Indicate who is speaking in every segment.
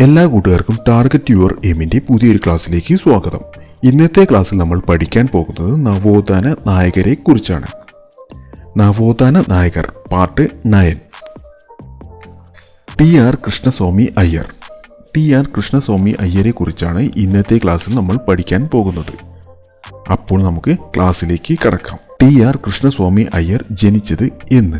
Speaker 1: എല്ലാ കൂട്ടുകാർക്കും target your എയിമിന്റെ പുതിയൊരു ക്ലാസ്സിലേക്ക് സ്വാഗതം. ഇന്നത്തെ ക്ലാസ്സിൽ നമ്മൾ പഠിക്കാൻ പോകുന്നത് നവോത്ഥാന നായകരെ കുറിച്ചാണ്. നവോത്ഥാന നായകർ part nine. T R Krishnaswami Iyer. T R Krishnaswami അയ്യരെ കുറിച്ചാണ് ഇന്നത്തെ ക്ലാസ്സിൽ നമ്മൾ പഠിക്കാൻ പോകുന്നത്. അപ്പോൾ നമുക്ക് ക്ലാസ്സിലേക്ക് കടക്കാം. ടി ആർ കൃഷ്ണസ്വാമി അയ്യർ ജനിച്ചത് എന്ന്.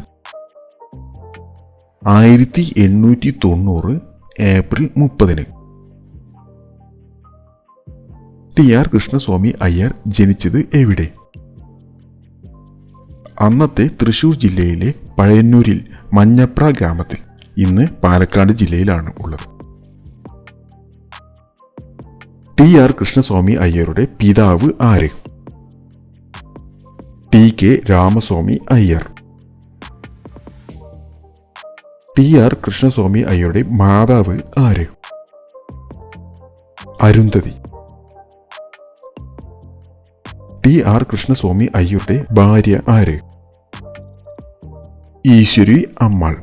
Speaker 1: ആയിരത്തി എണ്ണൂറ്റി തൊണ്ണൂറ് ഏപ്രിൽ മുപ്പതിന്. ടി ആർ കൃഷ്ണസ്വാമി അയ്യർ ജനിച്ചത് എവിടെ? അന്നത്തെ തൃശൂർ ജില്ലയിലെ പഴയന്നൂരിൽ മഞ്ഞപ്ര ഗ്രാമത്തിൽ. ഇന്ന് പാലക്കാട് ജില്ലയിലാണ് ഉള്ളത്. ടി ആർ കൃഷ്ണസ്വാമി അയ്യരുടെ പിതാവ് ആര്? T K Ramaswamy Iyer. T R Krishnaswamy അയ്യരുടെ മാതാവ് ആര്? അരുന്ധതി. ടി ആർ കൃഷ്ണസ്വാമി അയ്യരുടെ ഭാര്യ ആര്? ഈശ്വരി അമ്മാൾ.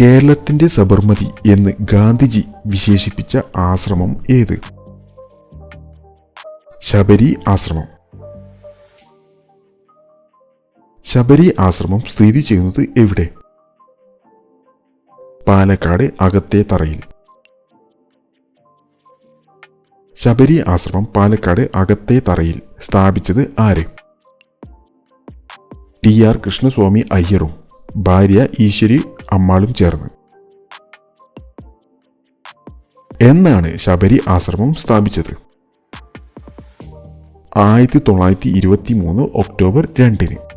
Speaker 1: കേരളത്തിന്റെ സബർമതി എന്ന് ഗാന്ധിജി വിശേഷിപ്പിച്ച ആശ്രമം ഏത്? ശബരി ആശ്രമം. ശബരി ആശ്രമം സ്ഥിതി ചെയ്യുന്നത് എവിടെ? പാലക്കാട് അകത്തെ തറയിൽ. ശബരി ആശ്രമം പാലക്കാട് അകത്തെ തറയിൽ. സ്ഥാപിച്ചത് ആര്? ടി ആർ കൃഷ്ണസ്വാമി അയ്യറും ഭാര്യ ഈശ്വരി അമ്മാളും ചേർന്ന്. എന്നാണ് ശബരി ആശ്രമം സ്ഥാപിച്ചത്? ആയിരത്തി തൊള്ളായിരത്തി ഇരുപത്തി മൂന്ന് ഒക്ടോബർ രണ്ടിന്.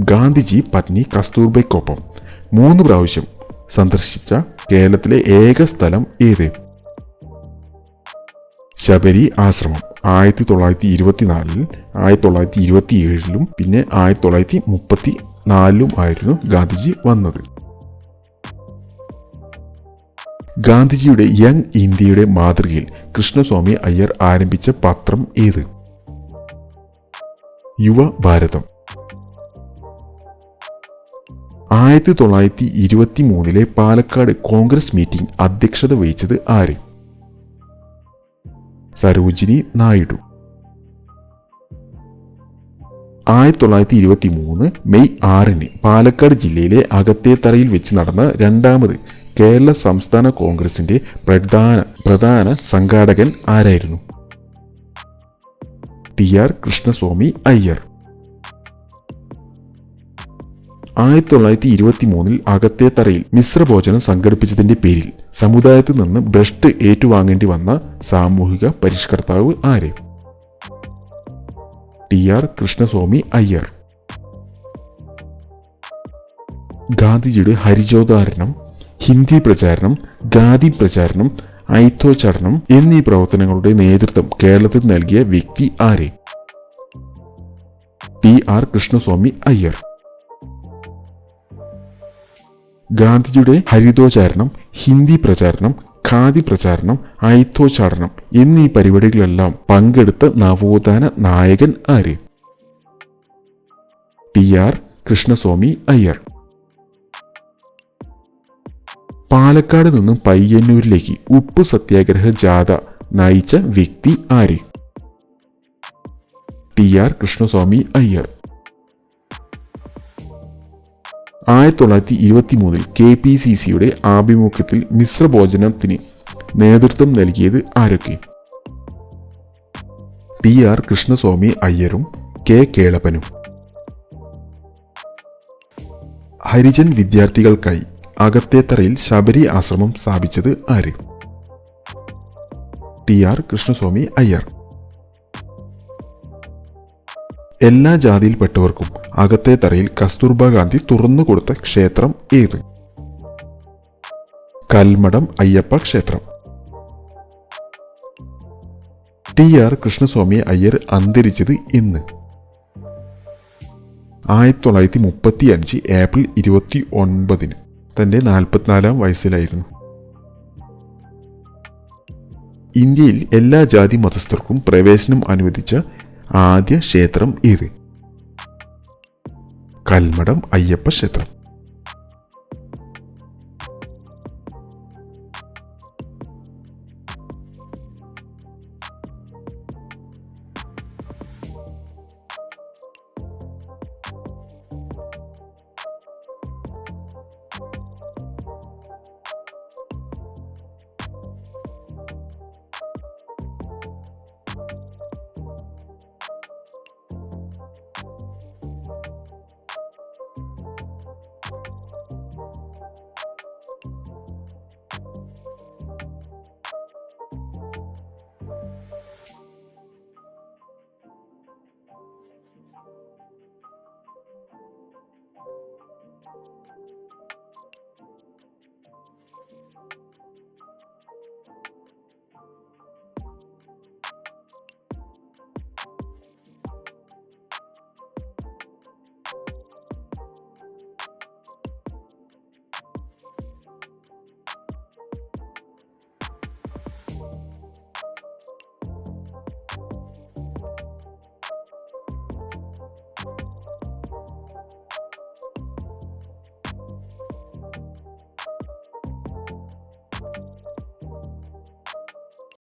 Speaker 1: ഗാന്ധിജി പത്നി കസ്തൂർബയ്ക്കൊപ്പം മൂന്ന് പ്രാവശ്യം സന്ദർശിച്ച കേരളത്തിലെ ഏക സ്ഥലം ഏത്? ശബരി ആശ്രമം ആയിരത്തി തൊള്ളായിരത്തി ഇരുപത്തിനാലിൽ ആയിരത്തി തൊള്ളായിരത്തി ഇരുപത്തി ഏഴിലും പിന്നെ ആയിരത്തി തൊള്ളായിരത്തി മുപ്പത്തി നാലിലും ആയിരുന്നു ഗാന്ധിജി വന്നത്. ഗാന്ധിജിയുടെ യങ് ഇന്ത്യയുടെ മാതൃകയിൽ കൃഷ്ണസ്വാമി അയ്യർ ആരംഭിച്ച പത്രം ഏത്? യുവ ഭാരതം. ആയിരത്തി തൊള്ളായിരത്തി ഇരുപത്തി മൂന്നിലെ പാലക്കാട് കോൺഗ്രസ് മീറ്റിംഗ് അധ്യക്ഷത വഹിച്ചത് ആര്? സരോജിനി നായിഡു. ആയിരത്തി തൊള്ളായിരത്തി ഇരുപത്തി മൂന്ന് മെയ് ആറിന് പാലക്കാട് ജില്ലയിലെ അകത്തേത്തറയിൽ വെച്ച് നടന്ന രണ്ടാമത് കേരള സംസ്ഥാന കോൺഗ്രസിന്റെ പ്രധാന പ്രധാന സംഘാടകൻ ആരായിരുന്നു? T R Krishnaswami Iyer. ആയിരത്തി തൊള്ളായിരത്തി ഇരുപത്തി മൂന്നിൽ അകത്തേത്തറയിൽ മിശ്രഭോജനം സംഘടിപ്പിച്ചതിന്റെ പേരിൽ സമുദായത്തിൽ നിന്ന് ഭ്രഷ്ട് ഏറ്റുവാങ്ങേണ്ടി വന്ന സാമൂഹിക പരിഷ്കർത്താവ് ആര്? T R Krishnaswami Iyer. ഗാന്ധിജിയുടെ ഹരിജോദാരണം ഹിന്ദി പ്രചാരണം ഗാന്ധി പ്രചാരണം ഐത്തോചരണം എന്നീ പ്രവർത്തനങ്ങളുടെ നേതൃത്വം കേരളത്തിൽ നൽകിയ വ്യക്തി ആര്? T R Krishnaswami Iyer. ഗാന്ധിജിയുടെ ഹരിതോചാരണം ഹിന്ദി പ്രചാരണം ഖാദി പ്രചാരണം ഐത്തോച്ചാടനം എന്നീ പരിപാടികളെല്ലാം പങ്കെടുത്ത നവോത്ഥാന നായകൻ ആര്? T R Krishnaswami Iyer. Palakkad നിന്നും പയ്യന്നൂരിലേക്ക് ഉപ്പു സത്യാഗ്രഹ ജാഥ നയിച്ച വ്യക്തി ആര്? T R Krishnaswami Iyer. ആയിരത്തി തൊള്ളായിരത്തി ഇരുപത്തി മൂന്നിൽ കെ പി സി സിയുടെ ആഭിമുഖ്യത്തിൽ മിശ്രഭോജനത്തിന് നേതൃത്വം നൽകിയത് ആരൊക്കെ? ടി ആർ കൃഷ്ണസ്വാമി അയ്യരും കെ കേളപ്പനും. ഹരിജൻ വിദ്യാർത്ഥികൾക്കായി അകത്തേത്തറയിൽ ശബരി ആശ്രമം സ്ഥാപിച്ചത് ആര്? T R Krishnaswami Iyer. എല്ലാ ജാതിയിൽപ്പെട്ടവർക്കും അകത്തെ തറയിൽ കസ്തൂർബ ഗാന്ധി തുറന്നു കൊടുത്ത ക്ഷേത്രം ഏത്? കൽമഠം അയ്യപ്പ ക്ഷേത്രം. ടി ആർ കൃഷ്ണസ്വാമി അയ്യർ അന്തരിച്ചത് ഇന്ന്. ആയിരത്തി തൊള്ളായിരത്തി മുപ്പത്തി അഞ്ച് ഏപ്രിൽ ഇരുപത്തി ഒൻപതിന് തന്റെ നാൽപ്പത്തിനാലാം വയസ്സിലായിരുന്നു. ഇന്ത്യയിൽ എല്ലാ ജാതി മതസ്ഥർക്കും പ്രവേശനം അനുവദിച്ച ആദ്യ ക്ഷേത്രം ഏത് കൽമഠം അയ്യപ്പ ക്ഷേത്രം.